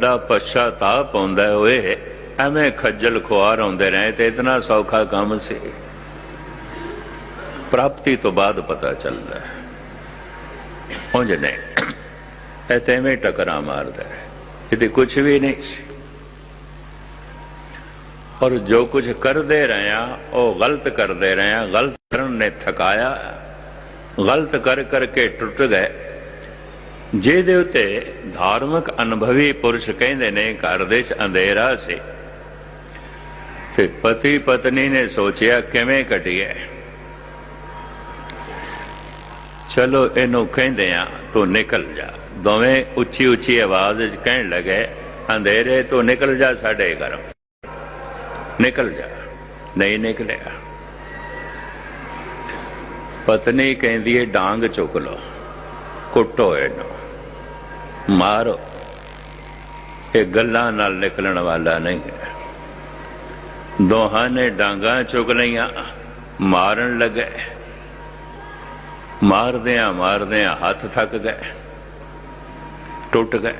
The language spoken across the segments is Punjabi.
ਵੱਡਾ ਪਛਤਾਪ ਆਉਂਦਾ ਹੈ, ਓਏ। ਐਵੇਂ ਖੱਜਲ ਖੁਆਰ ਆਉਂਦੇ ਰਹੇ ਤੇ ਇਤਨਾ ਸੌਖਾ ਕੰਮ ਸੀ। ਪ੍ਰਾਪਤੀ ਤੋਂ ਬਾਅਦ ਪਤਾ ਚੱਲਦਾ ਹੈ। ਉਂਝ ਨਹੀਂ। ਇਹ ਤੇ ਐਵੇਂ ਟਕਰਾ ਮਾਰਦਾ ਹੈ ਇਹਦੇ ਕੁਝ ਵੀ ਨਹੀਂ ਸੀ। ਔਰ ਜੋ ਕੁਝ ਕਰਦੇ ਰਹੇ ਆ ਉਹ ਗਲਤ ਕਰਦੇ ਰਹੇ ਆ ਗਲਤ ਕਰਨ ਨੇ ਥਕਾਇਆ। ਗਲਤ ਕਰ ਕਰਕੇ ਟੁੱਟ ਗਏ। ਜਿਹਦੇ ਉਤੇ ਧਾਰਮਿਕ ਅਨੁਭਵੀ ਪੁਰਸ਼ ਕਹਿੰਦੇ ਨੇ, ਘਰ ਦੇ ਚ ਅੰਧੇਰਾ ਸੀ। ਤੇ ਪਤੀ ਪਤਨੀ ਨੇ ਸੋਚਿਆ, ਕਿਵੇਂ ਕਟੀਏ ਚਲੋ ਇਹਨੂੰ ਕਹਿੰਦੇ ਆ, ਤੂੰ ਨਿਕਲ ਜਾ। ਦੋਵੇਂ ਉੱਚੀ ਉੱਚੀ ਆਵਾਜ਼ ਵਿੱਚ ਕਹਿਣ ਲੱਗੇ, ਅੰਧੇਰੇ, ਤੋਂ ਨਿਕਲ ਜਾ ਸਾਡੇ ਘਰੋਂ। ਨਿਕਲ ਜਾ। ਨਹੀਂ ਨਿਕਲਿਆ। ਪਤਨੀ ਕਹਿੰਦੀ ਏ, ਡਾਂਗ ਚੁੱਕ ਲੋ ਕੁੱਟੋ ਇਹਨੂੰ। ਮਾਰੋ। ਇਹ ਗੱਲਾਂ ਨਾਲ ਨਿਕਲਣ ਵਾਲਾ ਨਹੀਂ ਹੈ। ਦੋਹਾਂ ਨੇ ਡਾਂਗਾ ਚੁੱਕ ਲਈਆਂ, ਮਾਰਨ ਲੱਗੇ। ਮਾਰਦਿਆਂ ਮਾਰਦਿਆਂ ਹੱਥ ਥੱਕ ਗਏ, ਟੁੱਟ ਗਏ।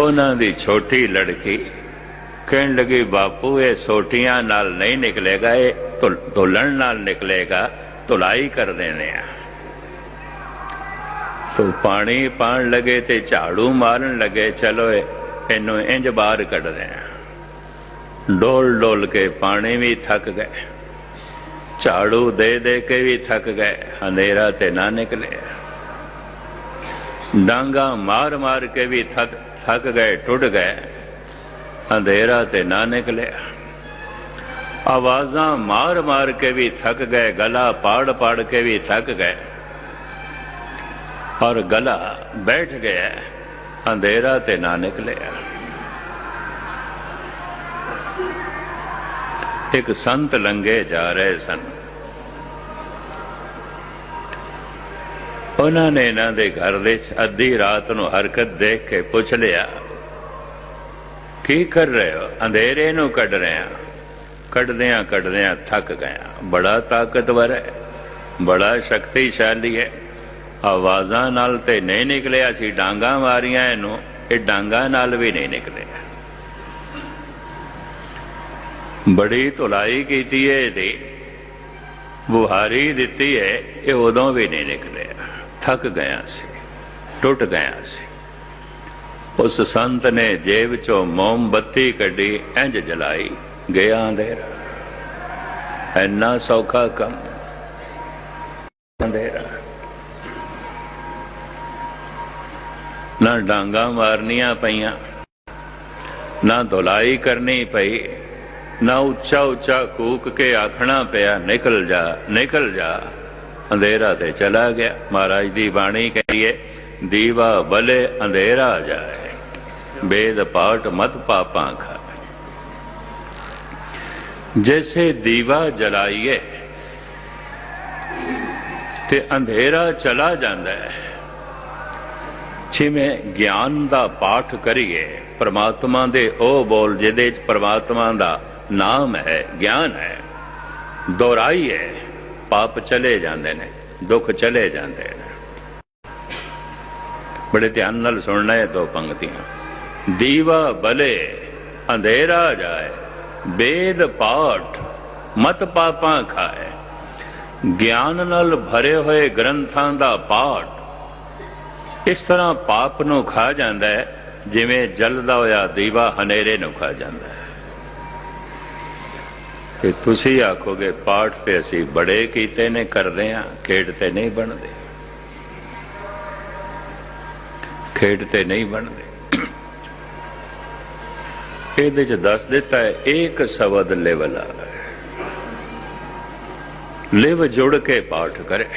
ਉਹਨਾਂ ਦੀ ਛੋਟੀ ਲੜਕੀ ਕਹਿਣ ਲੱਗੀ, ਬਾਪੂ, ਇਹ ਸੋਟੀਆਂ ਨਾਲ ਨਹੀਂ ਨਿਕਲੇਗਾ, ਇਹ ਧੁਲ- ਧੁੱਲਣ ਨਾਲ ਨਿਕਲੇਗਾ, ਧੁਲਾਈ ਕਰ ਦੇਣੇ ਆ। ਤੂੰ ਪਾਣੀ ਪਾਣ ਲਗੇ ਤੇ ਝਾੜੂ ਮਾਰਨ ਲਗੇ, ਚਲੋ ਇਹ- ਇਹਨੂੰ ਇੰਜ ਬਾਹਰ ਕੱਢਦੇ ਆ ਡੋਲ ਡੋਲ ਕੇ ਪਾਣੀ ਵੀ ਥੱਕ ਗਏ, ਝਾੜੂ ਦੇ ਦੇ ਕੇ ਵੀ ਥੱਕ ਗਏ, ਹਨੇਰਾ ਤੇ ਨਾ ਨਿਕਲੇ। ਡਾਂਗਾ ਮਾਰ ਮਾਰ ਕੇ ਵੀ ਥੱਕ ਥੱਕ ਗਏ, ਟੁੱਟ ਗਏ ਅੰਧੇਰਾ ਤੇ ਨਾ ਨਿਕਲਿਆ ਆਵਾਜ਼ਾਂ ਮਾਰ ਮਾਰ ਕੇ ਵੀ ਥੱਕ ਗਏ, ਗਲਾ ਪਾੜ ਪਾੜ ਕੇ ਵੀ ਥੱਕ ਗਏ। ਔਰ ਗਲਾ ਬੈਠ ਗਿਆ। ਅੰਧੇਰਾ ਤੇ ਨਾ ਨਿਕਲਿਆ। ਇੱਕ ਸੰਤ ਲੰਗੇ ਜਾ ਰਹੇ ਸਨ। ਉਹਨਾਂ ਨੇ ਇਹਨਾਂ ਦੇ ਘਰ ਦੇ ਅੱਧੀ ਰਾਤ ਨੂੰ ਹਰਕਤ ਦੇਖ ਕੇ ਪੁੱਛ ਲਿਆ, ਕੀ ਕਰ ਰਹੇ ਹੋ? ਅੰਧੇਰੇ ਨੂੰ ਕੱਢ ਰਹੇ ਆ ਕੱਢਦਿਆਂ ਕੱਢਦਿਆਂ ਥੱਕ ਗਿਆ। ਬੜਾ ਤਾਕਤਵਰ ਹੈ। ਬੜਾ ਸ਼ਕਤੀਸ਼ਾਲੀ ਹੈ। ਆਵਾਜ਼ਾਂ ਨਾਲ ਤੇ ਨਹੀਂ ਨਿਕਲਿਆ ਸੀ, ਡਾਂਗਾ ਮਾਰੀਆਂ ਇਹਨੂੰ, ਇਹ ਡਾਂਗਾ ਨਾਲ ਵੀ ਨਹੀਂ ਨਿਕਲਿਆ। ਬੜੀ ਧੁਲਾਈ ਕੀਤੀ ਹੈ ਇਹਦੀ, ਬੁਹਾਰੀ ਦਿੱਤੀ ਹੈ ਇਹ ਉਦੋਂ ਵੀ ਨਹੀਂ ਨਿਕਲਿਆ। ਥੱਕ ਗਿਆ ਸੀ, ਟੁੱਟ ਗਿਆ ਸੀ। ਉਸ ਸੰਤ ਨੇ ਜੇਬ ਚੋਂ ਮੋਮਬੱਤੀ ਕੱਢੀ ਇੰਜ ਜਲਾਈ, ਗਿਆ ਅੰਧੇਰਾ। ਐਨਾ ਸੌਖਾ ਕੰਮ। ਅੰਧੇਰਾ। ਨਾ ਡਾਂਗਾ ਮਾਰਨੀਆਂ ਪਈਆਂ, ਨਾ ਧੁਲਾਈ ਕਰਨੀ ਪਈ, ਨਾ ਉੱਚਾ ਉੱਚਾ ਕੂਕ ਕੇ ਆਖਣਾ ਪਿਆ, ਨਿਕਲ ਜਾ ਨਿਕਲ ਜਾ। ਅੰਧੇਰਾ ਤੇ ਚਲਾ ਗਿਆ, ਮਹਾਰਾਜ ਦੀ ਬਾਣੀ ਕਹੀਏ, ਦੀਵਾ ਬਲੇ ਅੰਧੇਰਾ ਜਾਏ, ਬੇਦ ਪਾਠ ਮਤ ਪਾਪਾਂ ਖਾ ਜੈਸੇ ਦੀਵਾ ਜਲਾਈਏ, ਤੇ ਅੰਧੇਰਾ ਚਲਾ ਜਾਂਦਾ ਹੈ। ਜਿਵੇਂ ਗਿਆਨ ਦਾ ਪਾਠ ਕਰੀਏ। ਪ੍ਰਮਾਤਮਾ ਦੇ ਉਹ ਬੋਲ, ਜਿਹਦੇ ਚ ਪ੍ਰਮਾਤਮਾ ਦਾ ਨਾਮ ਹੈ, ਗਿਆਨ ਹੈ। ਦੁਹਰਾਈਏ, ਪਾਪ ਚਲੇ ਜਾਂਦੇ ਨੇ, ਦੁੱਖ ਚਲੇ ਜਾਂਦੇ ਨੇ। ਬੜੇ ਧਿਆਨ ਨਾਲ ਸੁਣਨਾ ਹੈ ਦੋ ਪੰਕਤੀਆਂ। ਦੀਵਾ ਬਲੇ, ਅੰਧੇਰਾ ਜਾਏ ਵੇਦ ਪਾਠ, ਮਤ ਪਾਪਾਂ ਖਾਏ। ਗਿਆਨ ਨਾਲ ਭਰੇ ਹੋਏ ਗ੍ਰੰਥਾਂ ਦਾ ਪਾਠ ਇਸ ਤਰ੍ਹਾਂ ਪਾਪ ਨੂੰ ਖਾ ਜਾਂਦਾ ਹੈ? ਜਿਵੇਂ ਜਲਦਾ ਹੋਇਆ, ਦੀਵਾ ਹਨੇਰੇ ਨੂੰ ਖਾ ਜਾਂਦਾ ਹੈ। ਤੇ ਤੁਸੀਂ ਆਖੋਗੇ, ਪਾਠ ਤੇ ਅਸੀਂ ਬੜੇ ਕੀਤੇ ਨੇ, ਕਰਦੇ ਆ ਖੇਡ ਤੇ ਨਹੀਂ ਬਣਦੇ। ਖੇਡ ਤੇ ਨਹੀਂ ਬਣਦੇ। ਇਹਦੇ ਚ ਦੱਸ ਦਿੱਤਾ ਹੈ ਇੱਕ ਸ਼ਬਦ ਲੈਵਲਾ ਲਿਵ ਜੁੜ ਕੇ ਪਾਠ ਕਰੇ।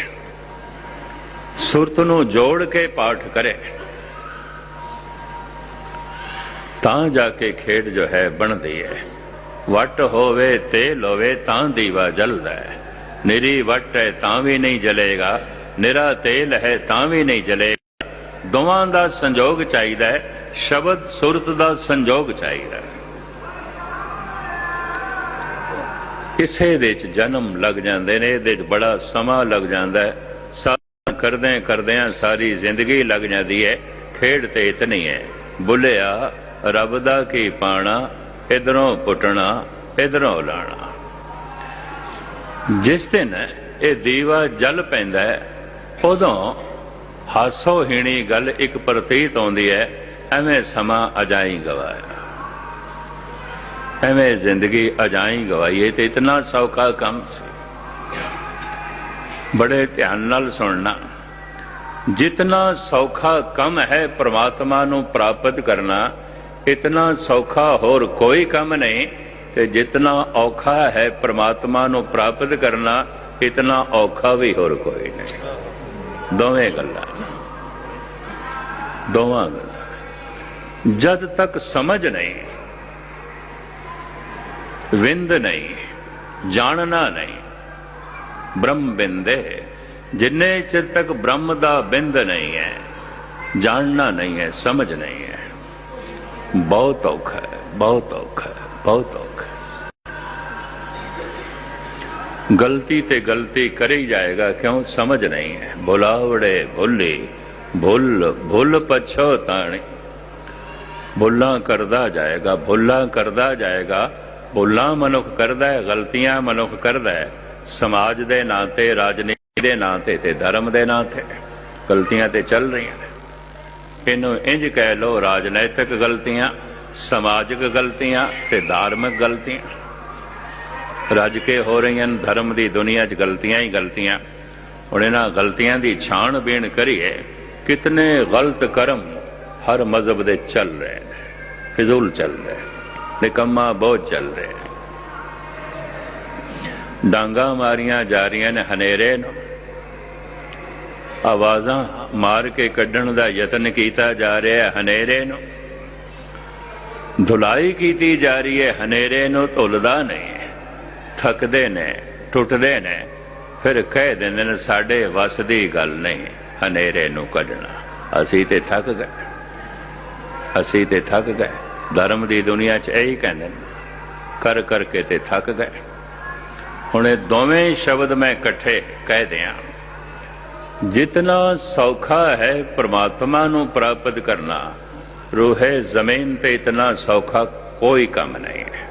ਸੁਰਤ ਨੂੰ ਜੋੜ ਕੇ ਪਾਠ ਕਰੇ। ਤਾਂ ਜਾ ਕੇ ਖੇਡ ਜੋ ਹੈ ਬਣਦੀ ਹੈ ਵਟ ਹੋਵੇ ਤੇਲ ਹੋਵੇ ਤਾਂ ਦੀਵਾ ਜਲਦਾ। ਹੈ ਨਿਰੀ ਵਟ ਹੈ ਤਾਂ ਵੀ ਨਹੀਂ ਜਲੇਗਾ। ਨਿਰਾ ਤੇਲ ਹੈ ਤਾਂ ਵੀ ਨਹੀਂ ਜਲੇਗਾ। ਦੋਵਾਂ ਦਾ ਸੰਜੋਗ ਚਾਹੀਦਾ ਹੈ ਸ਼ਬਦ ਸੁਰਤ ਦਾ ਸੰਜੋਗ ਚਾਹੀਦਾ। ਹੈ ਇਸੇ ਦੇ ਚ ਜਨਮ ਲੱਗ ਜਾਂਦੇ ਨੇ, ਇਹਦੇ ਚ ਬੜਾ ਸਮਾਂ ਲੱਗ ਜਾਂਦਾ। ਹੈ ਕਰਦੇ ਕਰਦਿਆਂ ਸਾਰੀ ਜ਼ਿੰਦਗੀ ਲੱਗ ਜਾਂਦੀ ਹੈ। ਖੇਡ ਤੇ ਇਤਨੀ ਹੈ। ਬੁੱਲਿਆ, ਰੱਬ ਦਾ ਕੀ ਪਾਣਾ? ਇਧਰੋਂ ਪੁੱਟਣਾ ਇਧਰੋਂ ਲਾਣਾ। ਜਿਸ ਦਿਨ ਇਹ ਦੀਵਾ ਜਲ ਪੈਂਦਾ ਹੈ, ਉਦੋਂ ਹਾਸੋ ਹੀਣੀ ਗੱਲ ਇੱਕ ਪ੍ਰਤੀਤ ਆਉਂਦੀ ਹੈ, ਐਵੇਂ ਸਮਾਂ ਅਜਾਈ ਗਵਾਇਆ ਐਵੇਂ ਜ਼ਿੰਦਗੀ ਅਜਾਈ ਗਵਾਈ ਇਹ ਤੇ ਇਤਨਾ ਸੌਖਾ ਕੰਮ ਸੀ। ਬੜੇ ਧਿਆਨ ਨਾਲ ਸੁਣਨਾ। ਜਿਤਨਾ ਸੌਖਾ ਕੰਮ ਹੈ ਪ੍ਰਮਾਤਮਾ ਨੂੰ ਪ੍ਰਾਪਤ ਕਰਨਾ, ਇਤਨਾ ਸੌਖਾ ਹੋਰ ਕੋਈ ਕੰਮ ਨਹੀਂ, ਤੇ ਜਿਤਨਾ ਔਖਾ ਹੈ ਪ੍ਰਮਾਤਮਾ ਨੂੰ ਪ੍ਰਾਪਤ ਕਰਨਾ, ਇਤਨਾ ਔਖਾ ਵੀ ਹੋਰ ਕੋਈ ਨਹੀਂ। ਦੋਵੇਂ ਗੱਲਾਂ। ਦੋਵਾਂ ਗੱਲਾਂ। ਜਦ ਤੱਕ ਸਮਝ ਨਹੀਂ, ਵਿੰਦ ਨਹੀਂ, ਜਾਣਨਾ ਨਹੀਂ, ਬ੍ਰਹਮ ਬਿੰਦੇ ਜਿੰਨੇ ਚਿਰ ਤੱਕ ਬ੍ਰਹਮ ਦਾ ਬਿੰਦ ਨਹੀਂ ਹੈ, ਜਾਣਨਾ ਨਹੀਂ ਹੈ, ਸਮਝ ਨਹੀਂ ਹੈ, ਬਹੁਤ ਔਖਾ ਹੈ, ਬਹੁਤ ਔਖਾ ਹੈ, ਬਹੁਤ ਔਖਾ ਗਲਤੀ ਤੇ ਗਲਤੀ ਕਰੀ ਜਾਏਗਾ, ਕਿਉਂ? ਸਮਝ ਨਹੀਂ ਹੈ। ਬੁਲਾਵੜੇ ਭੁੱਲੀ, ਭੁੱਲ ਭੁੱਲ ਪਛੋਤਾਣੀ ਭੁੱਲਾਂ ਕਰਦਾ ਜਾਏਗਾ, ਭੁੱਲਾਂ ਕਰਦਾ ਜਾਏਗਾ। ਭੁੱਲਾਂ ਮਨੁੱਖ ਕਰਦਾ ਹੈ, ਗਲਤੀਆਂ ਮਨੁੱਖ ਕਰਦਾ ਹੈ। ਸਮਾਜ ਦੇ ਨਾਂ ਤੇ ਰਾਜਨੀਤੀ ਦੇ ਨਾਂ ਤੇ ਤੇ ਧਰਮ ਦੇ ਨਾਂ ਤੇ। ਗਲਤੀਆਂ ਤੇ ਚੱਲ ਰਹੀਆਂ ਨੇ। ਇਹਨੂੰ ਇੰਜ ਕਹਿ ਲੋ ਰਾਜਨੈਤਿਕ ਗਲਤੀਆਂ, ਸਮਾਜਿਕ ਗਲਤੀਆਂ ਤੇ ਧਾਰਮਿਕ ਗਲਤੀਆਂ। ਰੱਜ ਕੇ ਹੋ ਰਹੀਆਂ ਨੇ, ਧਰਮ ਦੀ ਦੁਨੀਆ 'ਚ ਗਲਤੀਆਂ ਹੀ ਗਲਤੀਆਂ। ਹੁਣ ਇਹਨਾਂ ਗਲਤੀਆਂ ਦੀ ਛਾਣ ਬੀਣ ਕਰੀਏ, ਕਿਤਨੇ ਗਲਤ ਕਰਮ ਹਰ ਮਜ਼ਹਬ ਦੇ ਚੱਲ ਰਹੇ ਨੇ। ਫਿਜ਼ੂਲ ਚੱਲ ਰਹੇ ਨਿਕੰਮਾ ਬਹੁਤ ਚੱਲ ਰਹੇ ਡਾਂਗਾ ਮਾਰੀਆਂ ਜਾ ਰਹੀਆਂ ਨੇ ਹਨੇਰੇ ਨੂੰ। ਆਵਾਜ਼ਾਂ ਮਾਰ ਕੇ ਕੱਢਣ ਦਾ ਯਤਨ ਕੀਤਾ ਜਾ ਰਿਹਾ ਹੈ ਹਨੇਰੇ ਨੂੰ। ਧੁਲਾਈ ਕੀਤੀ ਜਾ ਰਹੀ ਹੈ ਹਨੇਰੇ ਨੂੰ, ਧੁੱਲਦਾ ਨਹੀਂ। ਥੱਕਦੇ ਨੇ, ਟੁੱਟਦੇ ਨੇ। ਫਿਰ ਕਹਿ ਦਿੰਦੇ ਨੇ, ਸਾਡੇ ਵੱਸ ਦੀ ਗੱਲ ਨਹੀਂ ਹਨੇਰੇ ਨੂੰ ਕੱਢਣਾ। ਅਸੀਂ ਤੇ ਥੱਕ ਗਏ। ਅਸੀਂ ਤੇ ਥੱਕ ਗਏ। ਧਰਮ ਦੀ ਦੁਨੀਆ 'ਚ ਇਹੀ ਕਹਿੰਦੇ ਨੇ। ਕਰ ਕਰਕੇ ਤੇ ਥੱਕ ਗਏ। ਹੁਣ ਇਹ ਦੋਵੇਂ ਸ਼ਬਦ ਮੈਂ ਇਕੱਠੇ ਕਹਿ ਦਿਆਂ। ਜਿਤਨਾ ਸੌਖਾ ਹੈ ਪ੍ਰਮਾਤਮਾ ਨੂੰ ਪ੍ਰਾਪਤ ਕਰਨਾ, ਰੂਹੇ ਜ਼ਮੀਨ ਤੇ ਇਤਨਾ ਸੌਖਾ ਕੋਈ ਕੰਮ ਨਹੀਂ ਹੈ।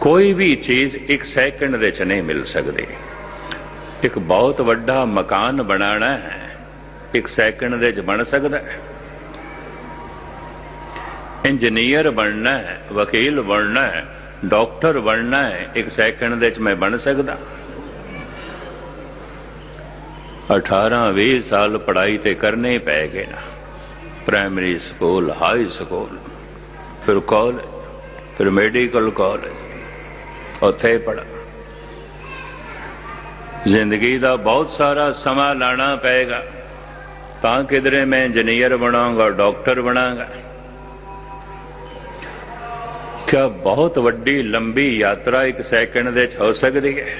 ਕੋਈ ਵੀ ਚੀਜ਼ ਇੱਕ ਸੈਕਿੰਡ ਦੇ ਚ ਨਹੀਂ ਮਿਲ ਸਕਦੀ। ਇੱਕ ਬਹੁਤ ਵੱਡਾ ਮਕਾਨ ਬਣਾਉਣਾ ਹੈ, ਇੱਕ ਸੈਕਿੰਡ ਦੇ ਚ ਬਣ ਸਕਦਾ ਹੈ। ਇੰਜੀਨੀਅਰ ਬਣਨਾ ਹੈ, ਵਕੀਲ ਬਣਨਾ ਹੈ, ਡਾਕਟਰ ਬਣਨਾ ਹੈ, ਇੱਕ ਸੈਕਿੰਡ ਦੇ ਚ ਮੈਂ ਬਣ ਸਕਦਾ। 18 20 ਸਾਲ ਪੜ੍ਹਾਈ ਤੇ ਕਰਨੇ ਪੈ ਗਏ ਨਾ। ਪ੍ਰਾਇਮਰੀ ਸਕੂਲ ਹਾਈ ਸਕੂਲ ਫਿਰ ਕਾਲਜ ਫਿਰ ਮੈਡੀਕਲ ਕਾਲਜ ਉੱਥੇ ਪੜਾ ਜ਼ਿੰਦਗੀ ਦਾ ਬਹੁਤ ਸਾਰਾ ਸਮਾਂ ਲਾਣਾ ਪਏਗਾ। ਤਾਂ ਕਿਧਰੇ ਮੈਂ ਇੰਜੀਨੀਅਰ ਬਣਾਂਗਾ ਡਾਕਟਰ ਬਣਾਂਗਾ। ਕਿਆ ਬਹੁਤ ਵੱਡੀ ਲੰਬੀ ਯਾਤਰਾ ਇੱਕ ਸੈਕਿੰਡ ਦੇ ਚ ਹੋ ਸਕਦੀ ਹੈ।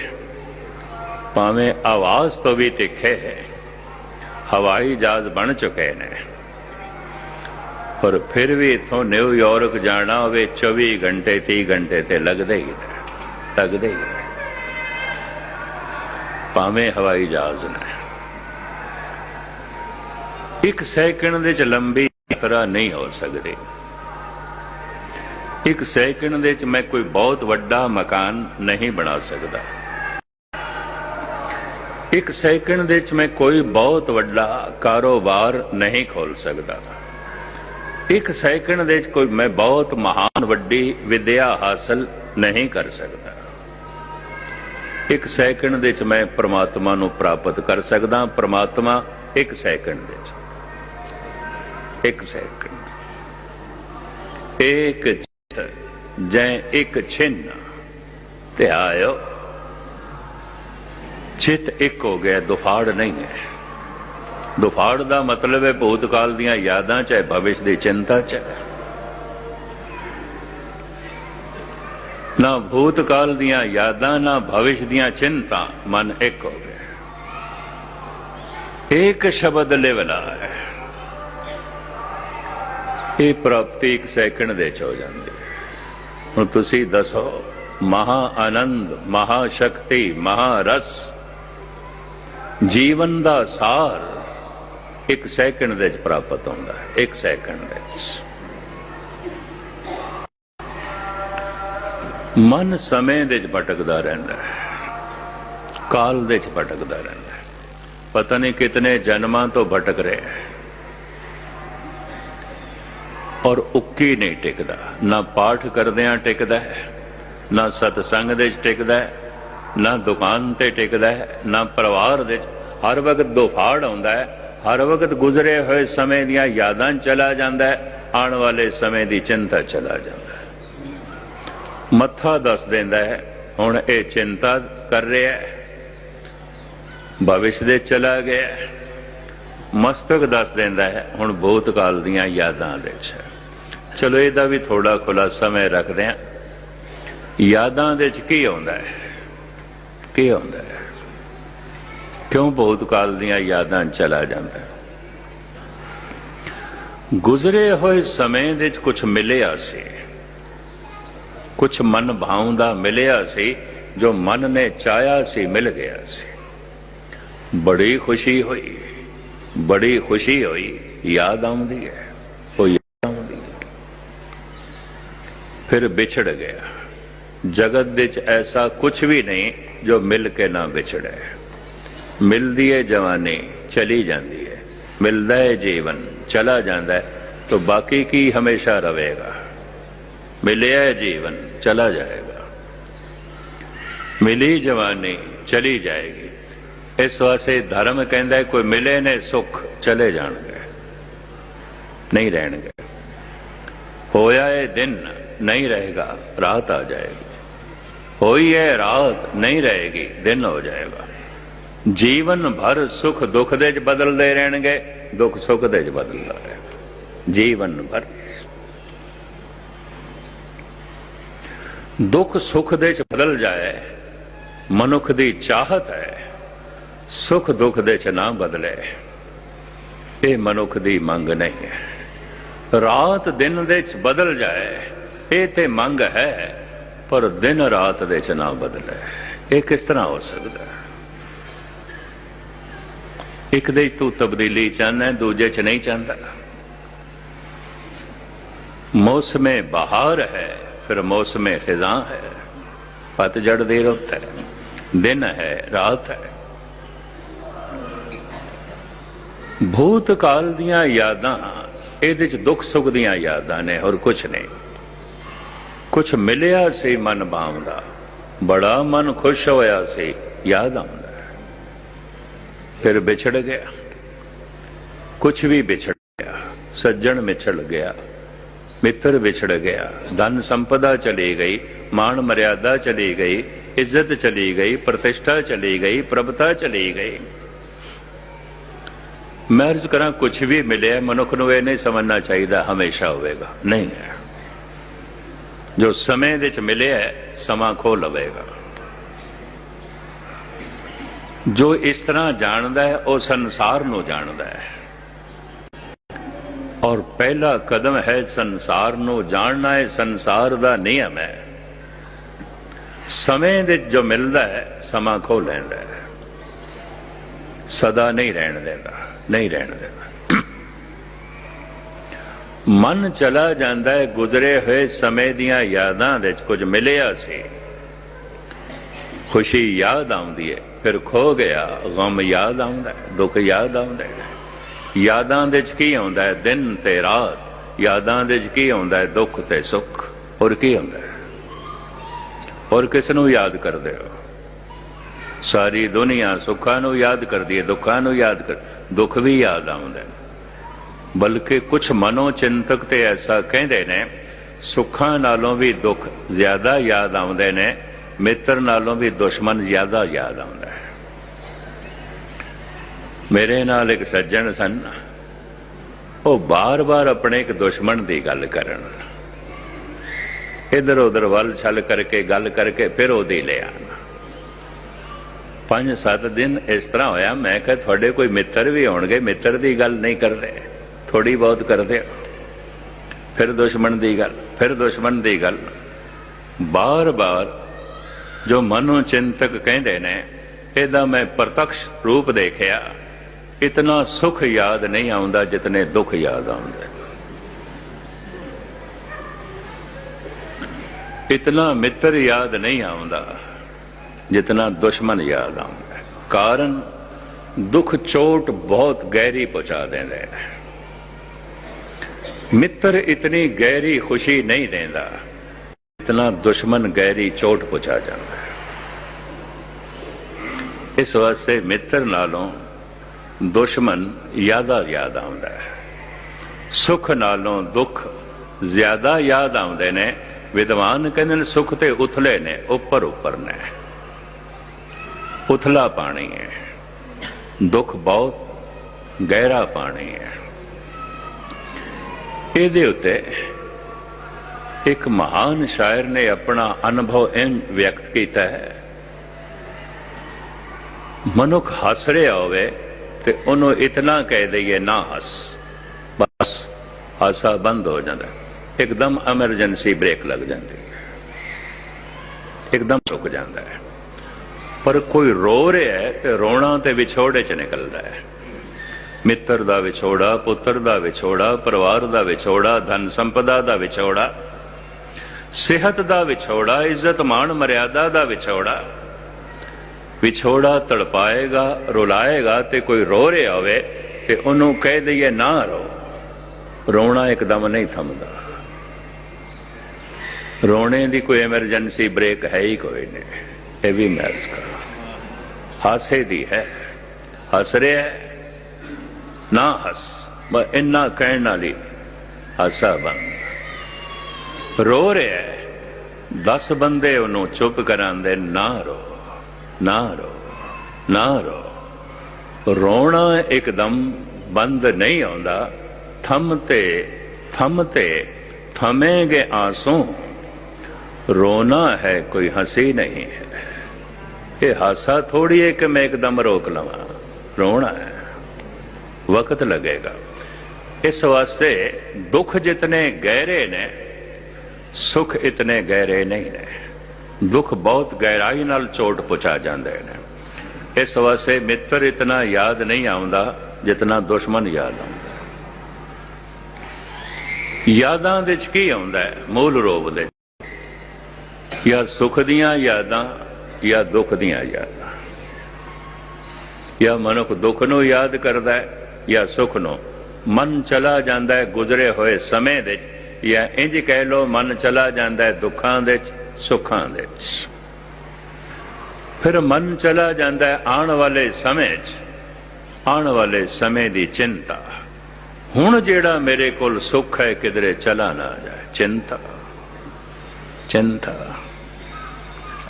ਭਾਵੇਂ ਆਵਾਜ਼ ਤੋਂ ਵੀ ਤਿੱਖੇ ਹੈ, ਹਵਾਈ ਜਹਾਜ਼ ਬਣ ਚੁੱਕੇ ਨੇ। ਪਰ ਫਿਰ ਵੀ ਇਥੋਂ ਨਿਊਯਾਰਕ ਜਾਣਾ ਹੋਵੇ 24 ਘੰਟੇ 30 ਘੰਟੇ ਤੇ ਲੱਗਦੇ ਹੀ ਨੇ, ਲੱਗਦੇ ਹੀ ਨੇ। ਭਾਵੇਂ ਹਵਾਈ ਜਹਾਜ਼ ਨੇ। ਇੱਕ ਸੈਕਿੰਡ ਦੇ ਚ ਲੰਬੀ ਯਾਤਰਾ ਨਹੀਂ ਹੋ ਸਕਦੀ। ਇੱਕ ਸੈਕਿੰਡ ਦੇ ਚ ਮੈਂ ਕੋਈ ਬਹੁਤ ਵੱਡਾ ਮਕਾਨ ਨਹੀਂ ਬਣਾ ਸਕਦਾ। ਇੱਕ ਸੈਕਿੰਡ ਦੇ ਚ ਮੈਂ ਕੋਈ ਬਹੁਤ ਵੱਡਾ ਕਾਰੋਬਾਰ ਨਹੀਂ ਖੋਲ ਸਕਦਾ ਇੱਕ ਸੈਕਿੰਡ ਦੇ ਚ ਕੋਈ ਮੈਂ ਬਹੁਤ ਮਹਾਨ ਵੱਡੀ ਵਿਦਿਆ ਹਾਸਲ ਨਹੀਂ ਕਰ ਸਕਦਾ। ਇੱਕ ਸੈਕਿੰਡ ਦੇ ਵਿੱਚ ਮੈਂ ਪ੍ਰਮਾਤਮਾ ਨੂੰ ਪ੍ਰਾਪਤ ਕਰ ਸਕਦਾ। ਪ੍ਰਮਾਤਮਾ ਇੱਕ ਸੈਕਿੰਡ ਦੇ ਚ ਇੱਕ ਸੈਕਿੰਡ। ਇੱਕ ਚਿਤ ਜੈ ਇੱਕ ਛਿੰਨ। ਤੇ ਆਇਓ ਚਿਤ ਇੱਕ ਹੋ ਗਿਆ, ਦੁਫਾੜ ਨਹੀਂ ਹੈ। ਦੁਫਾੜ ਦਾ ਮਤਲਬ ਹੈ ਭੂਤਕਾਲ ਦੀਆਂ ਯਾਦਾਂ, ਚਾਹੇ ਭਵਿਸ਼ ਦੀ ਚਿੰਤਾ ਚ ਨਾ ਭੂਤਕਾਲ ਦੀਆਂ ਯਾਦਾਂ, ਨਾ ਭਵਿਸ਼ ਦੀਆਂ ਚਿੰਤਾ, ਮਨ ਇੱਕ ਹੋ ਗਿਆ। ਇੱਕ ਸ਼ਬਦ ਲੈਵਲਾ ਹੈ। ਇਹ ਪ੍ਰਾਪਤੀ ਇੱਕ ਸੈਕਿੰਡ ਦੇ ਚ ਹੋ ਜਾਂਦੀ ਹੁਣ ਤੁਸੀਂ ਦੱਸੋ ਮਹਾ ਆਨੰਦ ਮਹਾ ਸ਼ਕਤੀ ਮਹਾ ਰਸ ਜੀਵਨ ਦਾ ਸਾਰ ਇੱਕ ਸੈਕਿੰਡ ਦੇ ਵਿੱਚ ਪ੍ਰਾਪਤ ਹੁੰਦਾ ਹੈ, ਇੱਕ ਸੈਕਿੰਡ ਦੇ ਵਿੱਚ। ਮਨ ਸਮੇਂ ਦੇ ਵਿੱਚ ਭਟਕਦਾ ਰਹਿੰਦਾ ਹੈ, ਕਾਲ ਦੇ ਵਿੱਚ ਭਟਕਦਾ ਰਹਿੰਦਾ ਹੈ। ਪਤਾ ਨਹੀਂ ਕਿਤਨੇ ਜਨਮਾਂ ਤੋਂ ਭਟਕ ਰਿਹਾ ਹੈ। ਔਰ ਉੱਕੀ ਨਹੀਂ ਟਿਕਦਾ, ਨਾ ਪਾਠ ਕਰਦਿਆਂ ਟਿਕਦਾ ਹੈ, ਨਾ ਸਤਸੰਗ ਦੇ ਵਿੱਚ ਟਿਕਦਾ ਹੈ ਨਾ ਦੁਕਾਨ ਤੇ ਟਿਕਦਾ ਹੈ, ਨਾ ਪਰਿਵਾਰ ਦੇ ਵਿੱਚ ਹਰ ਵਕਤ ਦੁਫਾੜ ਆਉਂਦਾ ਹੈ, ਹਰ ਵਕਤ ਗੁਜ਼ਰੇ ਹੋਏ ਸਮੇਂ ਦੀਆਂ ਯਾਦਾਂ ਚਲਾ ਜਾਂਦਾ ਹੈ, ਆਉਣ ਵਾਲੇ ਸਮੇਂ ਦੀ ਚਿੰਤਾ ਚਲਾ ਜਾਂਦਾ ਹੈ। ਮੱਥਾ ਦੱਸ ਦਿੰਦਾ ਹੈ, ਹੁਣ ਇਹ ਚਿੰਤਾ ਕਰ ਰਿਹਾ ਹੈ। ਭਵਿਸ਼ ਦੇ ਚਲਾ ਗਿਆ ਮਸਤਕ ਦੱਸ ਦਿੰਦਾ ਹੈ, ਹੁਣ ਬਹੁਤ ਕਾਲ ਦੀਆਂ ਯਾਦਾਂ ਦੇ ਚ ਚਲੋ ਇਹਦਾ ਵੀ ਥੋੜਾ ਖੁੱਲਾ ਸਮੇਂ ਰੱਖਦੇ ਹਾਂ। ਯਾਦਾਂ ਦੇ ਚ ਕੀ ਆਉਂਦਾ ਹੈ? ਕੀ ਆਉਂਦਾ ਹੈ। ਕਿਉਂ? ਬਹੁਤ ਕਾਲ ਦੀਆਂ ਯਾਦਾਂ ਚਲਾ ਜਾਂਦਾ ਹੈ। ਗੁਜ਼ਰੇ ਹੋਏ ਸਮੇਂ ਦੇ ਚ ਕੁਝ ਮਿਲਿਆ ਸੀ। ਕੁਝ ਮਨ ਭਾਉਂਦਾ ਮਿਲਿਆ ਸੀ, ਜੋ ਮਨ ਨੇ ਚਾਹਿਆ ਸੀ, ਮਿਲ ਗਿਆ ਸੀ। ਬੜੀ ਖੁਸ਼ੀ ਹੋਈ, ਬੜੀ ਖੁਸ਼ੀ ਹੋਈ, ਯਾਦ ਆਉਂਦੀ ਹੈ, ਉਹ ਯਾਦ ਆਉਂਦੀ ਹੈ। ਫਿਰ ਵਿਛੜ ਗਿਆ। ਜਗਤ ਵਿੱਚ ਐਸਾ ਕੁਝ ਵੀ ਨਹੀਂ ਜੋ ਮਿਲ ਕੇ ਨਾ ਵਿਛੜੇ ਮਿਲਦੀ ਹੈ ਜਵਾਨੀ ਚਲੀ ਜਾਂਦੀ ਹੈ ਮਿਲਦਾ ਹੈ ਜੀਵਨ ਚਲਾ ਜਾਂਦਾ ਹੈ ਤਾਂ ਬਾਕੀ ਕੀ ਹਮੇਸ਼ਾ ਰਵੇਗਾ ਮਿਲਿਆ ਹੈ ਜੀਵਨ ਚਲਾ ਜਾਏਗਾ ਮਿਲੀ ਜਵਾਨੀ ਚਲੀ ਜਾਏਗੀ ਇਸ ਵਾਸਤੇ ਧਰਮ ਕਹਿੰਦਾ ਹੈ ਕੋਈ ਮਿਲੇ ਨੇ ਸੁਖ ਚਲੇ ਜਾਣਗੇ ਨਹੀਂ ਰਹਿਣਗੇ ਹੋਇਆ ਇਹ ਦਿਨ ਨਹੀਂ ਰਹੇਗਾ ਰਾਤ ਆ ਜਾਏਗੀ ਹੋਈ ਹੈ ਰਾਤ ਨਹੀਂ ਰਹੇਗੀ, ਦਿਨ ਹੋ ਜਾਏਗਾ। ਜੀਵਨ ਭਰ ਸੁਖ ਦੁੱਖ ਦੇ ਚ ਬਦਲਦੇ ਰਹਿਣਗੇ, ਦੁੱਖ ਸੁਖ ਦੇ ਚ ਬਦਲਦਾ ਰਹੇਗਾ ਜੀਵਨ ਭਰ। ਦੁੱਖ ਸੁਖ ਦੇ ਚ ਬਦਲ ਜਾਏ, ਮਨੁੱਖ ਦੀ ਚਾਹਤ ਹੈ, ਸੁਖ ਦੁੱਖ ਦੇ ਚ ਨਾ ਬਦਲੇ। ਇਹ ਮਨੁੱਖ ਦੀ ਮੰਗ ਨਹੀਂ ਹੈ। ਰਾਤ ਦਿਨ ਦੇ ਚ ਬਦਲ ਜਾਏ, ਇਹ ਤੇ ਮੰਗ ਹੈ। ਪਰ ਦਿਨ ਰਾਤ ਦੇ ਚ ਨਾ ਬਦਲੇ। ਇਹ ਕਿਸ ਤਰ੍ਹਾਂ ਹੋ ਸਕਦਾ? ਇੱਕ ਦੇ ਤੂੰ ਤਬਦੀਲੀ ਚਾਹਨਾ ਦੂਜੇ ਚ ਨਹੀਂ ਚਾਹੁੰਦਾ। ਮੌਸਮੇ ਬਹਾਰ ਹੈ, ਫਿਰ ਮੌਸਮੇ ਖਿਜ਼ਾਂ ਹੈ। ਪਤਝੜ ਦੀ ਰੁੱਤ ਹੈ, ਦਿਨ ਹੈ, ਰਾਤ ਹੈ। ਭੂਤਕਾਲ ਦੀਆਂ ਯਾਦਾਂ, ਇਹਦੇ ਚ ਦੁੱਖ ਸੁੱਖ ਦੀਆਂ ਯਾਦਾਂ ਨੇ, ਹੋਰ ਕੁਝ ਨਹੀਂ। ਕੁਝ ਮਿਲਿਆ ਸੀ ਮਨ ਭਾਉਂਦਾ ਬੜਾ ਮਨ ਖੁਸ਼ ਹੋਇਆ ਸੀ, ਯਾਦ ਆਉਂਦਾ। ਫਿਰ ਵਿਛੜ ਗਿਆ ਕੁਝ ਵੀ ਵਿਛੜ ਗਿਆ, ਸੱਜਣ ਵਿਛੜ ਗਿਆ, ਮਿੱਤਰ ਵਿਛੜ ਗਿਆ, ਧਨ ਸੰਪਦਾ ਚਲੀ ਗਈ, ਮਾਣ ਮਰਿਆਦਾ ਚਲੀ ਗਈ, ਇੱਜ਼ਤ ਚਲੀ ਗਈ, ਪ੍ਰਤਿਸ਼ਠਾ ਚਲੀ ਗਈ, ਪ੍ਰਭਤਾ ਚਲੀ ਗਈ। ਮੈਂ ਅਰਜ਼ ਕਰਾਂ ਕੁਝ ਵੀ ਮਿਲਿਆ, ਮਨੁੱਖ ਨੂੰ ਇਹ ਨਹੀਂ ਸਮਝਣਾ ਚਾਹੀਦਾ, ਹਮੇਸ਼ਾ ਹੋਵੇਗਾ। ਨਹੀਂ ਹੈ। ਜੋ ਸਮੇਂ ਦੇ ਵਿੱਚ ਮਿਲਿਆ ਸਮਾਂ ਖੋ ਲਵੇਗਾ। ਜੋ ਇਸ ਤਰ੍ਹਾਂ ਜਾਣਦਾ ਹੈ, ਉਹ ਸੰਸਾਰ ਨੂੰ ਜਾਣਦਾ ਹੈ। ਔਰ ਪਹਿਲਾ ਕਦਮ ਹੈ, ਸੰਸਾਰ ਨੂੰ ਜਾਣਨਾ ਹੈ, ਸੰਸਾਰ ਦਾ ਨਿਯਮ ਹੈ। ਸਮੇਂ ਦੇ ਜੋ ਮਿਲਦਾ ਹੈ, ਸਮਾਂ ਖੋ ਲੈਂਦਾ ਹੈ। ਸਦਾ ਨਹੀਂ ਰਹਿਣ ਦਿੰਦਾ ਨਹੀਂ ਰਹਿਣ ਦਿੰਦਾ ਮਨ ਚਲਾ ਜਾਂਦਾ ਹੈ, ਗੁਜ਼ਰੇ ਹੋਏ ਸਮੇਂ ਦੀਆਂ ਯਾਦਾਂ ਦੇ ਵਿੱਚ ਕੁਝ ਮਿਲਿਆ ਸੀ। ਖੁਸ਼ੀ ਯਾਦ ਆਉਂਦੀ ਹੈ, ਫਿਰ ਖੋ ਗਿਆ, ਗਮ ਯਾਦ ਆਉਂਦਾ ਦੁੱਖ ਯਾਦ ਆਉਂਦਾ ਯਾਦਾਂ ਦੇ ਵਿੱਚ ਕੀ ਆਉਂਦਾ ਹੈ? ਦਿਨ ਤੇ ਰਾਤ। ਯਾਦਾਂ ਦੇ ਵਿੱਚ ਕੀ ਆਉਂਦਾ ਹੈ? ਦੁੱਖ ਤੇ ਸੁੱਖ। ਹੋਰ ਕੀ ਆਉਂਦਾ ਹੈ? ਹੋਰ ਕਿਸ ਨੂੰ ਯਾਦ ਕਰਦੇ ਹੋ? ਸਾਰੀ ਦੁਨੀਆ ਸੁੱਖਾਂ ਨੂੰ ਯਾਦ ਕਰਦੀ ਹੈ, ਦੁੱਖਾਂ ਨੂੰ ਯਾਦ ਕਰ, ਦੁੱਖ ਵੀ ਯਾਦ ਆਉਂਦਾ ਹੈ। ਬਲਕਿ ਕੁਝ ਮਨੋ ਚਿੰਤਕ ਤੇ ਐਸਾ ਕਹਿੰਦੇ ਨੇ, ਸੁੱਖਾਂ ਨਾਲੋਂ ਵੀ ਦੁੱਖ ਜ਼ਿਆਦਾ ਯਾਦ ਆਉਂਦੇ ਨੇ, ਮਿੱਤਰ ਨਾਲੋਂ ਵੀ ਦੁਸ਼ਮਣ ਜ਼ਿਆਦਾ ਯਾਦ ਆਉਂਦਾ ਹੈ। ਮੇਰੇ ਨਾਲ ਇੱਕ ਸੱਜਣ ਸਨ। ਉਹ ਬਾਰ-ਬਾਰ ਆਪਣੇ ਇੱਕ ਦੁਸ਼ਮਣ ਦੀ ਗੱਲ ਕਰਨ। ਇਧਰ ਉਧਰ ਵੱਲ ਛਲ ਕਰਕੇ ਗੱਲ ਕਰਕੇ ਫਿਰ ਉਹਦੀ ਲੈ ਆਣਾ ਪੰਜ ਸੱਤ ਦਿਨ ਇਸ ਤਰ੍ਹਾਂ ਹੋਇਆ, ਮੈਂ ਕਿਹਾ ਤੁਹਾਡੇ ਕੋਈ ਮਿੱਤਰ ਵੀ ਹੋਣਗੇ, ਮਿੱਤਰ ਦੀ ਗੱਲ ਨਹੀਂ ਕਰ ਰਹੇ। ਥੋੜੀ ਬਹੁਤ ਕਰਦੇ ਹੋ ਫਿਰ ਦੁਸ਼ਮਣ ਦੀ ਗੱਲ, ਫਿਰ ਦੁਸ਼ਮਣ ਦੀ ਗੱਲ। ਬਾਰ-ਬਾਰ ਜੋ ਮਨੋ ਚਿੰਤਕ ਕਹਿੰਦੇ ਨੇ, ਇਹਦਾ ਮੈਂ ਪ੍ਰਤੱਖ ਰੂਪ ਦੇਖਿਆ। ਇਤਨਾ ਸੁਖ ਯਾਦ ਨਹੀਂ ਆਉਂਦਾ ਜਿਤਨੇ ਦੁੱਖ ਯਾਦ ਆਉਂਦਾ। ਇਤਨਾ ਮਿੱਤਰ ਯਾਦ ਨਹੀਂ ਆਉਂਦਾ ਜਿਤਨਾ ਦੁਸ਼ਮਣ ਯਾਦ ਆਉਂਦਾ। ਕਾਰਨ ਦੁੱਖ ਚੋਟ ਬਹੁਤ ਗਹਿਰੀ ਪਹੁੰਚਾ ਦਿੰਦੇ ਨੇ ਮਿੱਤਰ ਇਤਨੀ ਗਹਿਰੀ ਖੁਸ਼ੀ ਨਹੀਂ ਦਿੰਦਾ। ਇਤਨਾ ਦੁਸ਼ਮਣ ਗਹਿਰੀ ਚੋਟ ਪਹੁੰਚਾ ਜਾਂਦਾ ਹੈ। ਇਸ ਵਾਸਤੇ ਮਿੱਤਰ ਨਾਲੋਂ ਦੁਸ਼ਮਣ ਜ਼ਿਆਦਾ ਯਾਦ ਆਉਂਦਾ ਹੈ। ਸੁਖ ਨਾਲੋਂ ਦੁੱਖ ਜ਼ਿਆਦਾ ਯਾਦ ਆਉਂਦੇ ਨੇ। ਵਿਦਵਾਨ ਕਹਿੰਦੇ ਨੇ, ਸੁਖ ਤੇ ਉਥਲੇ ਨੇ, ਉੱਪਰ ਉੱਪਰ ਨੇ। ਉਥਲਾ ਪਾਣੀ ਹੈ। ਦੁੱਖ ਬਹੁਤ ਗਹਿਰਾ ਪਾਣੀ ਹੈ। ਇਹਦੇ ਉੱਤੇ ਇੱਕ ਮਹਾਨ ਸ਼ਾਇਰ ਨੇ ਆਪਣਾ ਅਨੁਭਵ ਇੰਜ ਵਿਅਕਤ ਕੀਤਾ ਹੈ। ਮਨੁੱਖ ਹੱਸ ਰਿਹਾ ਹੋਵੇ ਤੇ ਉਹਨੂੰ ਇਤਨਾ ਕਹਿ ਦਈਏ, ਨਾ ਹੱਸ। ਬਸ ਹਾਸਾ ਬੰਦ ਹੋ ਜਾਂਦਾ। ਇੱਕਦਮ ਐਮਰਜੈਂਸੀ ਬ੍ਰੇਕ ਲੱਗ ਜਾਂਦੀ ਹੈ। ਇੱਕਦਮ ਰੁਕ ਜਾਂਦਾ ਹੈ। ਪਰ ਕੋਈ ਰੋ ਰਿਹਾ ਹੈ ਤੇ ਰੋਣਾ ਤੇ ਵਿਛੋੜੇ ਚ ਨਿਕਲਦਾ ਹੈ। ਮਿੱਤਰ ਦਾ ਵਿਛੋੜਾ, ਪੁੱਤਰ ਦਾ ਵਿਛੋੜਾ, ਪਰਿਵਾਰ ਦਾ ਵਿਛੋੜਾ, ਧਨ ਸੰਪਦਾ ਦਾ ਵਿਛੋੜਾ, ਸਿਹਤ ਦਾ ਵਿਛੋੜਾ, ਇੱਜ਼ਤ ਮਾਣ ਮਰਿਆਦਾ ਦਾ ਵਿਛੋੜਾ। ਵਿਛੋੜਾ ਤੜਪਾਏਗਾ, ਰੁਲਾਏਗਾ ਤੇ ਕੋਈ ਰੋ ਰਿਹਾ ਹੋਵੇ ਤੇ ਉਹਨੂੰ ਕਹਿ ਦਈਏ ਨਾ ਰੋ। ਰੋਣਾ ਇੱਕਦਮ ਨਹੀਂ ਥੰਮਦਾ। ਰੋਣੇ ਦੀ ਕੋਈ ਐਮਰਜੈਂਸੀ ਬ੍ਰੇਕ ਹੈ ਹੀ ਕੋਈ ਨਹੀਂ। ਇਹ ਵੀ ਮੈਚ ਕਰ। ਹਾਸੇ ਦੀ ਹੈ। ਹੱਸ ਰਿਹਾ ਹੈ। ਨਾ ਹੱਸ, ਮੈਂ ਇੰਨਾ ਕਹਿਣ ਵਾਲੀ ਹਾਸਾ ਬੰਦ ਰੋ ਰਿਹਾ ਹੈ 10 ਬੰਦੇ ਉਹਨੂੰ ਚੁੱਪ ਕਰਾਉਂਦੇ ਨਾ ਰੋ ਨਾ ਰੋ ਨਾ ਰੋ। ਰੋਣਾ ਇੱਕਦਮ ਬੰਦ ਨਹੀਂ ਆਉਂਦਾ, ਥਮ ਤੇ ਥਮ ਤੇ ਥਮੇਗੇ ਆਂਸੂ। ਰੋਣਾ ਹੈ, ਕੋਈ ਹਸੀ ਨਹੀਂ ਹੈ। ਇਹ ਹਾਸਾ ਥੋੜੀ ਹੈ ਕਿ ਮੈਂ ਇੱਕਦਮ ਰੋਕ ਲਵਾਂ। ਰੋਣਾ ਹੈ। ਵਕਤ ਲੱਗੇਗਾ। ਇਸ ਵਾਸਤੇ ਦੁੱਖ ਜਿਤਨੇ ਗਹਿਰੇ ਨੇ, ਸੁਖ ਇਤਨੇ ਗਹਿਰੇ ਨਹੀਂ ਨੇ। ਦੁੱਖ ਬਹੁਤ ਗਹਿਰਾਈ ਨਾਲ ਚੋਟ ਪਹੁੰਚਾ ਜਾਂਦੇ ਨੇ। ਇਸ ਵਾਸਤੇ ਮਿੱਤਰ ਇਤਨਾ ਯਾਦ ਨਹੀਂ ਆਉਂਦਾ ਜਿਤਨਾ ਦੁਸ਼ਮਣ ਯਾਦ ਆਉਂਦਾ। ਯਾਦਾਂ ਦੇ ਵਿੱਚ ਕੀ ਆਉਂਦਾ ਮੂਲ ਰੂਪ ਦੇ। ਜਾਂ ਸੁਖ ਦੀਆਂ ਯਾਦਾਂ ਜਾਂ ਦੁੱਖ ਦੀਆਂ ਯਾਦਾਂ। ਜਾਂ ਮਨੁੱਖ ਦੁੱਖ ਨੂੰ ਯਾਦ ਕਰਦਾ ਹੈ ਜਾਂ ਸੁਖ ਨੂੰ। ਮਨ ਚਲਾ ਜਾਂਦਾ ਹੈ ਗੁਜ਼ਰੇ ਹੋਏ ਸਮੇਂ ਦੇ ਜਾਂ ਇੰਜ ਕਹਿ ਲੋ ਮਨ ਚਲਾ ਜਾਂਦਾ ਹੈ ਦੁੱਖਾਂ ਦੇ ਸੁੱਖਾਂ ਦੇ ਫਿਰ ਮਨ ਚਲਾ ਜਾਂਦਾ ਹੈ ਆਉਣ ਵਾਲੇ ਸਮੇਂ 'ਚ ਆਉਣ ਵਾਲੇ ਸਮੇਂ ਦੀ ਚਿੰਤਾ। ਹੁਣ ਜਿਹੜਾ ਮੇਰੇ ਕੋਲ ਸੁੱਖ ਹੈ, ਕਿਧਰੇ ਚਲਾ ਨਾ ਜਾਏ। ਚਿੰਤਾ। ਚਿੰਤਾ।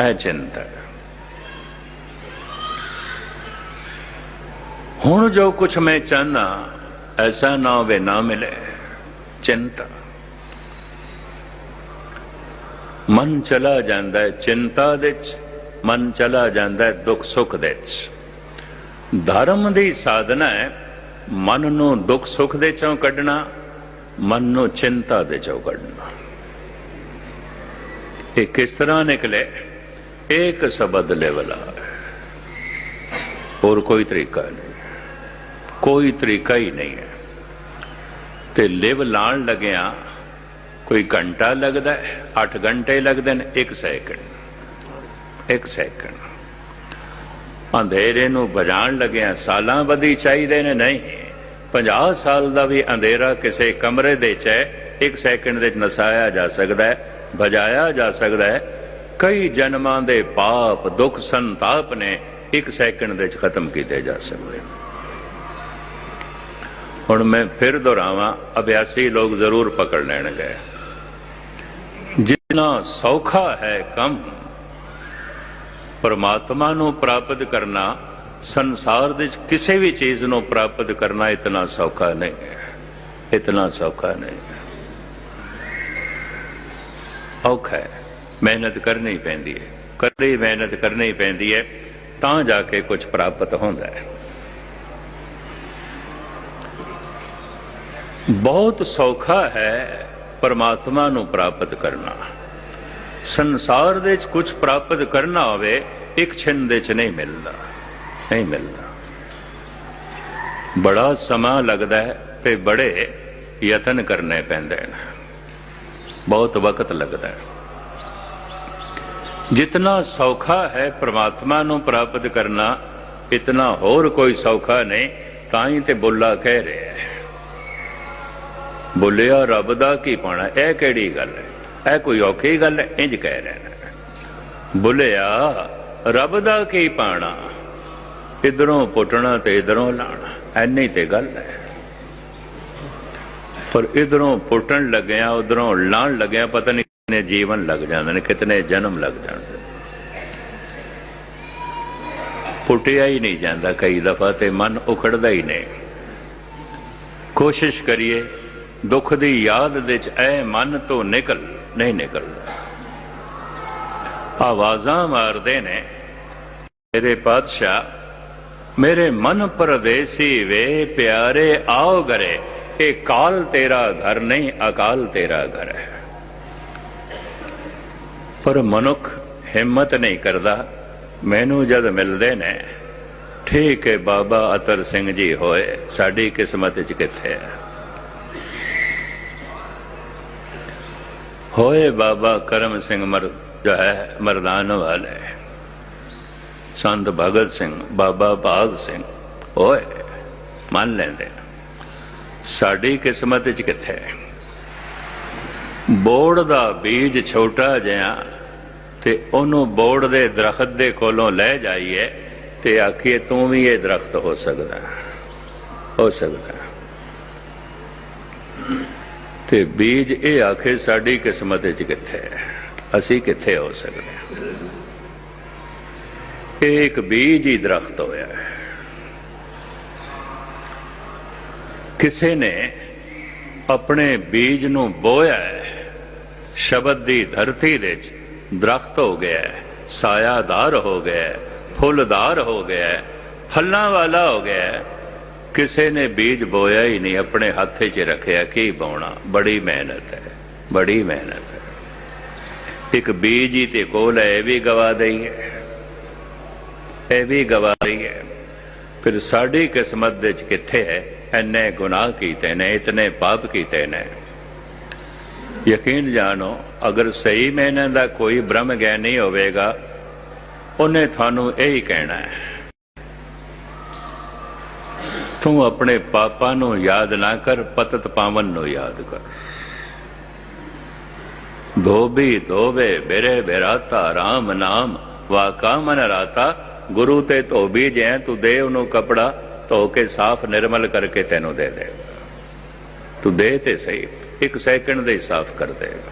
ਇਹ ਚਿੰਤਾ ਹੁਣ ਜੋ ਕੁਛ ਮੈਂ ਚਾਹਨਾ, ਐਸਾ ਨਾ ਹੋਵੇ ਨਾ ਮਿਲੇ। ਚਿੰਤਾ। ਮਨ ਚਲਾ ਜਾਂਦਾ ਹੈ ਚਿੰਤਾ ਦੇ ਚ ਮਨ ਚਲਾ ਜਾਂਦਾ ਹੈ ਦੁੱਖ ਸੁੱਖ ਦੇ ਚ ਧਰਮ ਦੀ ਸਾਧਨਾ ਹੈ ਮਨ ਨੂੰ ਦੁੱਖ ਸੁੱਖ ਦੇ ਚੋਂ ਕੱਢਣਾ, ਮਨ ਨੂੰ ਚਿੰਤਾ ਦੇ ਚੋਂ ਕੱਢਣਾ। ਇਹ ਕਿਸ ਤਰ੍ਹਾਂ ਨਿਕਲੇ? ਇੱਕ ਸ਼ਬਦ ਲੈਵਲਾ। ਹੋਰ ਕੋਈ ਤਰੀਕਾ ਨਹੀਂ। ਕੋਈ ਤਰੀਕਾ ਹੀ ਨਹੀਂ ਹੈ। ਤੇ ਲਿਵ ਲਾਣ ਲੱਗਿਆ ਕੋਈ ਘੰਟਾ ਲੱਗਦਾ ਹੈ 8 ਘੰਟੇ ਲੱਗਦੇ ਨੇ 1 ਸੈਕਿੰਡ 1 ਸੈਕਿੰਡ ਅੰਧੇਰੇ ਨੂੰ ਬਜਾਣ ਲੱਗਿਆ ਸਾਲਾਂ ਵਧੀ ਚਾਹੀਦੇ ਨੇ, ਨਹੀਂ। 50 ਸਾਲ ਦਾ ਵੀ ਅੰਧੇਰਾ ਕਿਸੇ ਕਮਰੇ ਦੇ ਚ 1 ਸੈਕਿੰਡ ਦੇ ਨਸਾਇਆ ਜਾ ਸਕਦਾ ਹੈ, ਬੁਝਾਇਆ ਜਾ ਸਕਦਾ ਹੈ। ਕਈ ਜਨਮਾਂ ਦੇ ਪਾਪ, ਦੁੱਖ ਸੰਤਾਪ ਨੇ 1 ਸੈਕਿੰਡ ਦੇ ਚ ਖਤਮ ਕੀਤੇ ਜਾ ਸਕਦੇ ਨੇ। ਹੁਣ ਮੈਂ ਫਿਰ ਦੁਹਰਾਵਾਂ, ਅਭਿਆਸੀ ਲੋਕ ਜ਼ਰੂਰ ਪਕੜ ਲੈਣਗੇ। ਜਿੰਨਾ ਸੌਖਾ ਹੈ ਕੰਮ, ਪਰਮਾਤਮਾ ਨੂੰ ਪ੍ਰਾਪਤ ਕਰਨਾ, ਸੰਸਾਰ ਦੇ ਕਿਸੇ ਵੀ ਚੀਜ਼ ਨੂੰ ਪ੍ਰਾਪਤ ਕਰਨਾ ਇਤਨਾ ਸੌਖਾ ਨਹੀਂ ਹੈ। ਇਤਨਾ ਸੌਖਾ ਨਹੀਂ ਔਖਾ ਹੈ। ਮਿਹਨਤ ਕਰਨੀ ਪੈਂਦੀ ਹੈ। ਕਦੇ ਮਿਹਨਤ ਕਰਨੀ ਪੈਂਦੀ ਹੈ, ਤਾਂ ਜਾ ਕੇ ਕੁਝ ਪ੍ਰਾਪਤ ਹੁੰਦਾ ਹੈ। ਬਹੁਤ ਸੌਖਾ ਹੈ ਪਰਮਾਤਮਾ ਨੂੰ ਪ੍ਰਾਪਤ ਕਰਨਾ। ਸੰਸਾਰ ਦੇ ਵਿੱਚ ਕੁਝ ਪ੍ਰਾਪਤ ਕਰਨਾ ਹੋਵੇ, ਇੱਕ ਛਿਨ ਦੇ ਵਿੱਚ ਨਹੀਂ ਮਿਲਦਾ ਨਹੀਂ ਮਿਲਦਾ। ਬੜਾ ਸਮਾਂ ਲੱਗਦਾ ਹੈ ਤੇ ਬੜੇ ਯਤਨ ਕਰਨੇ ਪੈਂਦੇ ਨੇ ਬਹੁਤ ਵਕਤ ਲੱਗਦਾ ਹੈ। ਜਿਤਨਾ ਸੌਖਾ ਹੈ ਪ੍ਰਮਾਤਮਾ ਨੂੰ ਪ੍ਰਾਪਤ ਕਰਨਾ, ਇਤਨਾ ਹੋਰ ਕੋਈ ਸੌਖਾ ਨਹੀਂ, ਤਾਂ ਹੀ ਤੇ ਬੁੱਲਾ ਕਹਿ ਰਿਹਾ ਹੈ। ਬੋਲਿਆ, ਰੱਬ ਦਾ ਕੀ ਪਾਣਾ? ਇਹ ਕਿਹੜੀ ਗੱਲ ਹੈ? ਇਹ ਕੋਈ ਔਖੀ ਗੱਲ ਹੈ? ਇੰਜ ਕਹਿ ਰਹੇ ਨੇ ਬੋਲਿਆ, ਰੱਬ ਦਾ ਕੀ ਪਾਣਾ? ਇਧਰੋਂ ਪੁੱਟਣਾ ਤੇ ਇਧਰੋਂ ਲਾਣਾ। ਐਨੀ ਤੇ ਗੱਲ ਹੈ। ਪਰ ਇਧਰੋਂ ਪੁੱਟਣ ਲੱਗਿਆ, ਉਧਰੋਂ ਲਾਣ ਲੱਗਿਆ, ਪਤਾ ਨਹੀਂ ਕਿੰਨੇ ਜੀਵਨ ਲੱਗ ਜਾਂਦੇ ਨੇ, ਕਿਤਨੇ ਜਨਮ ਲੱਗ ਜਾਂਦੇ ਪੁੱਟਿਆ ਹੀ ਨਹੀਂ ਜਾਂਦਾ ਕਈ ਦਫਾ ਤੇ ਮਨ ਉਖੜਦਾ ਹੀ ਨਹੀਂ। ਕੋਸ਼ਿਸ਼ ਕਰੀਏ। ਦੁੱਖ ਦੀ ਯਾਦ ਦੇ ਚ ਐ ਮਨ ਤੋਂ ਨਿਕਲ, ਨਹੀਂ ਨਿਕਲਦਾ ਆਵਾਜ਼ਾਂ ਮਾਰਦੇ ਨੇ, ਮੇਰੇ ਪਾਤਸ਼ਾਹ, ਮੇਰੇ ਮਨ ਪਰਦੇਸੀ ਵੇ, ਪਿਆਰੇ ਆਓ ਗਰੇ ਇਹ ਕਾਲ ਤੇਰਾ ਘਰ ਨਹੀਂ, ਅਕਾਲ ਤੇਰਾ ਘਰ ਹੈ। ਪਰ ਮਨੁੱਖ ਹਿੰਮਤ ਨਹੀਂ ਕਰਦਾ, ਮੈਨੂੰ ਜਦ ਮਿਲਦੇ ਨੇ, ਠੀਕ ਹੈ ਬਾਬਾ ਅਤਰ ਸਿੰਘ ਜੀ ਹੋਏ, ਸਾਡੀ ਕਿਸਮਤ ਚ ਕਿੱਥੇ ਹੈ ਹੋਏ ਬਾਬਾ ਕਰਮ ਸਿੰਘ ਮਰ ਜੋ ਹੈ, ਮਰਦਾਨ ਵਾਲੇ। ਸੰਤ ਭਗਤ ਸਿੰਘ, ਬਾਬਾ ਭਾਗ ਸਿੰਘ, ਹੋਏ, ਮੰਨ ਲੈਂਦੇ ਸਾਡੀ ਕਿਸਮਤ ਚ ਕਿੱਥੇ? ਬੋੜ ਦਾ ਬੀਜ ਛੋਟਾ ਜਿਹਾ ਤੇ ਉਹਨੂੰ ਬੋੜ ਦੇ ਦਰਖਤ ਦੇ ਕੋਲੋਂ ਲੈ ਜਾਈਏ ਤੇ ਆਖੀਏ ਤੂੰ ਵੀ ਇਹ ਦਰਖਤ ਹੋ ਸਕਦਾ ਹੋ ਸਕਦਾ। ਤੇ ਬੀਜ ਇਹ ਆਖੇ ਸਾਡੀ ਕਿਸਮਤ ਵਿੱਚ ਕਿੱਥੇ ਹੈ? ਅਸੀਂ ਕਿੱਥੇ ਹੋ ਸਕਦੇ ਇਹ ਇੱਕ ਬੀਜ ਹੀ ਦਰਖਤ ਹੋਇਆ ਹੈ। ਕਿਸੇ ਨੇ ਆਪਣੇ ਬੀਜ ਨੂੰ ਬੋਇਆ ਹੈ। ਸ਼ਬਦ ਦੀ ਧਰਤੀ ਵਿੱਚ ਦਰਖਤ ਹੋ ਗਿਆ ਹੈ, ਸਾਇਆਦਾਰ ਹੋ ਗਿਆ ਹੈ, ਫੁੱਲਦਾਰ ਹੋ ਗਿਆ ਹੈ, ਫਲਾਂ ਵਾਲਾ ਹੋ ਗਿਆ ਹੈ। ਕਿਸੇ ਨੇ ਬੀਜ ਬੋਇਆ ਹੀ ਨਹੀਂ, ਆਪਣੇ ਹੱਥੇ 'ਚ ਰੱਖਿਆ, ਕੀ ਬਾਉਣਾ ਬੜੀ ਮਿਹਨਤ ਹੈ, ਬੜੀ ਮਿਹਨਤ ਹੈ। ਇੱਕ ਬੀਜ ਹੀ ਤੇ ਕੋਲ ਹੈ, ਇਹ ਵੀ ਗਵਾ ਦਈ ਹੈ, ਇਹ ਵੀ ਗਵਾ ਰਹੀ ਹੈ। ਫਿਰ ਸਾਡੀ ਕਿਸਮਤ ਦੇ ਵਿੱਚ ਕਿੱਥੇ ਹੈ? ਐਨੇ ਗੁਨਾਹ ਕੀਤੇ ਨੇ, ਇਤਨੇ ਪਾਪ ਕੀਤੇ ਨੇ। ਯਕੀਨ ਜਾਣੋ, ਅਗਰ ਸਹੀ ਮੈਨੇ ਦਾ ਕੋਈ ਬ੍ਰਹਮ ਗਿਆਨੀ ਹੋਵੇਗਾ, ਉਹਨੇ ਤੁਹਾਨੂੰ ਇਹੀ ਕਹਿਣਾ ਹੈ ਤੂੰ ਆਪਣੇ ਪਾਪਾਂ ਨੂੰ ਯਾਦ ਨਾ ਕਰ, ਪਤਤ ਪਾਵਨ ਨੂੰ ਯਾਦ ਕਰ। ਧੋਬੀ ਧੋਵੇ, ਬੇਰੇ ਬੇਰਾਤਾ RAM ਨਾਮ। ਵਾਕਾ ਮਨ ਰਾਤਾ, ਗੁਰੂ ਤੇ ਧੋਬੀ ਜੈ ਤੂੰ ਦੇ ਉਹਨੂੰ ਕਪੜਾ, ਧੋ ਕੇ ਸਾਫ਼ ਨਿਰਮਲ ਕਰਕੇ ਤੈਨੂੰ ਦੇ ਦੇਗਾ। ਤੂੰ ਦੇ ਤੇ ਸਹੀ, ਇੱਕ ਸੈਕਿੰਡ ਦੇ ਸਾਫ਼ ਕਰ ਦੇਗਾ।